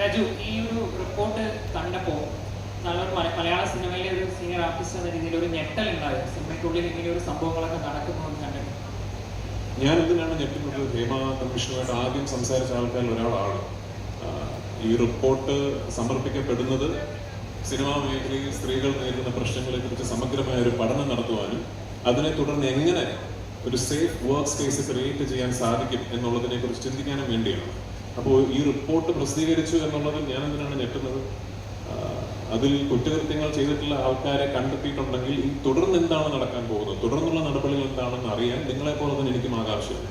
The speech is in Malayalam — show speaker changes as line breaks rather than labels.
രാജു ഈ ഒരു റിപ്പോർട്ട് കണ്ടപ്പോൾ നല്ലൊരു മലയാള സിനിമയിലെ ഒരു സീനിയർ ആർട്ടിസ്റ്റ് എന്ന രീതിയിൽ ഒരു ഞെട്ടൽ ഉണ്ടായത് സിനിമയ്ക്കുള്ളിൽ ഇങ്ങനെ ഒരു സംഭവങ്ങളൊക്കെ നടക്കുന്നു എന്ന് കണ്ടിട്ട്
ഞാൻ എന്തിനാണ് ഞെട്ടുന്നത്? ഹേമ കമ്മീഷനുമായിട്ട് ആദ്യം സംസാരിച്ച ആൾക്കാരിൽ ഒരാളാണ്. ഈ റിപ്പോർട്ട് സമർപ്പിക്കപ്പെടുന്നത് സിനിമാ മേഖലയിൽ സ്ത്രീകൾ നേരിടുന്ന പ്രശ്നങ്ങളെ കുറിച്ച് സമഗ്രമായ ഒരു പഠനം നടത്തുവാനും അതിനെ തുടർന്ന് എങ്ങനെ ഒരു സേഫ് വർക്ക് സ്പേസ് ക്രിയേറ്റ് ചെയ്യാൻ സാധിക്കും എന്നുള്ളതിനെ കുറിച്ച് ചിന്തിക്കാനും വേണ്ടിയാണ്. അപ്പോൾ ഈ റിപ്പോർട്ട് പ്രസിദ്ധീകരിച്ചു എന്നുള്ളത് ഞാൻ എന്തിനാണ് ഞെട്ടുന്നത്? അതിൽ കുറ്റകൃത്യങ്ങൾ ചെയ്തിട്ടുള്ള ആൾക്കാരെ കണ്ടെത്തിയിട്ടുണ്ടെങ്കിൽ തുടർന്ന് എന്താണ് നടക്കാൻ പോകുന്നത്? തുടർന്നുള്ള നടപടികൾ എന്താണെന്ന് അറിയാൻ നിങ്ങളെ പോലെ തന്നെ എനിക്കും ആകാംക്ഷയുണ്ട്.